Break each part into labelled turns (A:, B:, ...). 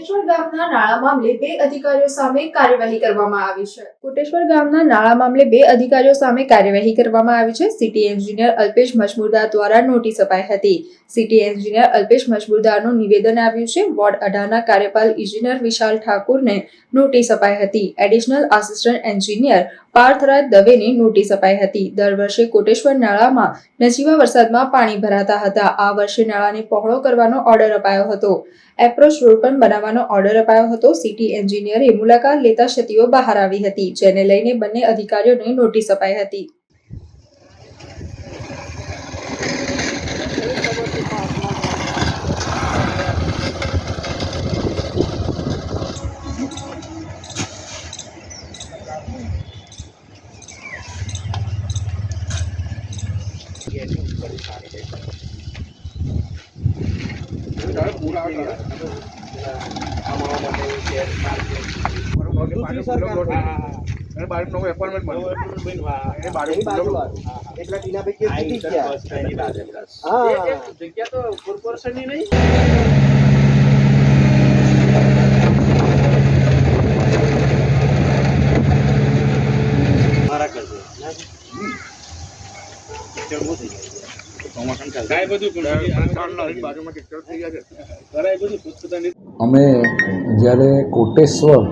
A: કોટેશ્વર ગામના નાળા મામલે બે અધિકારીઓ સામે કાર્યવાહી કરવામાં આવી છે. કોટેશ્વર ગામના નાળા મામલે બે અધિકારીઓ સામે કાર્યવાહી કરવામાં આવી છે. સિટી એન્જિનિયર અલ્પેશ મજમુરદાર દ્વારા નોટિસ અપાઈ હતી. સિટી એન્જિનિયર અલ્પેશ મજમુરદારનું નિવેદન આવ્યું છે. વોર્ડ અઢારના કાર્યપાલ ઇજનેર વિશાલ ઠાકુરને નોટિસ અપાઈ હતી. એડિશનલ આસિસ્ટન્ટ એન્જિનિયર પાર્થરાજ દવેની નોટિસ અપાઈ હતી. દર વર્ષે કોટેશ્વર નાળામાં નજીવા વરસાદમાં પાણી ભરાતા હતા. આ વર્ષે નાળાને પહોળો કરવાનો ઓર્ડર અપાયો હતો. એપ્રોચ રોડ પણ બનાવવાનો ઓર્ડર અપાયો હતો. સિટી એન્જિનિયરે મુલાકાત લેતા ક્ષતિઓ બહાર આવી હતી, જેને લઈને બંને અધિકારીઓને નોટિસ અપાઈ હતી.
B: જગ્યા તો કોર્પોરેશનની નહીં. મારા કરજો પણ થઈ પોતપોતાની
C: અમે જ્યારે કોટેશ્વર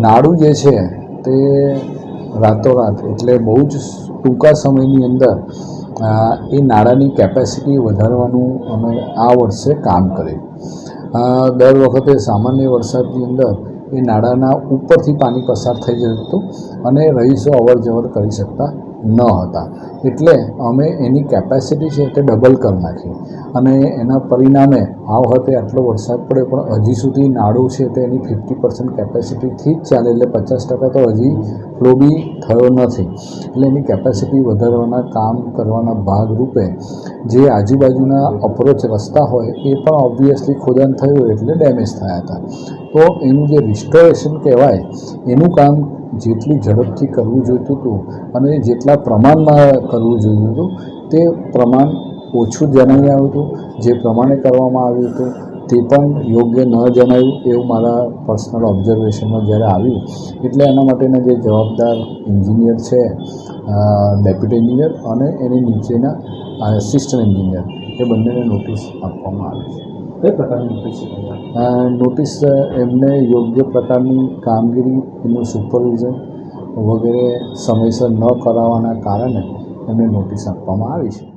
C: નાડું જે છે તે રાતોરાત એટલે બહુ જ ટૂંકા સમયની અંદર એ નાળાની કેપેસિટી વધારવાનું અમે આ વર્ષે કામ કર્યું. દર વખતે સામાન્ય વરસાદની અંદર એ નાળાના ઉપરથી પાણી પસાર થઈ જતું અને રહીશો અવર જવર કરી શકતા ન હતા. એટલે અમે એની કેપેસિટી છે તે ડબલ કરી નાખી. અને એના પરિણામે આ વખતે આટલો વરસાદ પડ્યો, પણ હજી સુધી નાળું છે તે એની ફિફ્ટી પર્સન્ટ કેપેસિટીથી જ ચાલે, એટલે પચાસ ટકા તો હજી ફ્લો બી થયો નથી. એટલે એની કેપેસિટી વધારવાના કામ કરવાના ભાગરૂપે જે આજુબાજુના અપ્રોચ રસ્તા હોય એ પણ ઓબ્વિયસલી ખોદાણ થયું એટલે ડેમેજ થયા હતા. તો એનું જે રિસ્ટોરેશન કહેવાય, એનું કામ જેટલી ઝડપથી કરવું જોઈતું હતું અને જેટલા પ્રમાણમાં કરવું જોઈતું હતું, તે પ્રમાણ ઓછું જણાવી આવ્યું હતું. જે પ્રમાણે કરવામાં આવ્યું હતું, તે પણ યોગ્ય ન જણાયું એવું મારા પર્સનલ ઓબ્ઝર્વેશનમાં જ્યારે આવ્યું. એટલે એના માટેના જે જવાબદાર એન્જિનિયર છે ડેપ્યુટી એન્જિનિયર અને એની નીચેના આસિસ્ટન્ટ એન્જિનિયર એ બંનેને નોટિસ આપવામાં આવે છે.
D: કઈ પ્રકારની નોટિસ
C: નોટિસ એમને યોગ્ય પ્રકારની કામગીરી એનું સુપરવિઝન વગેરે સમયસર ન કરાવવાના કારણે એમને નોટિસ આપવામાં આવી છે.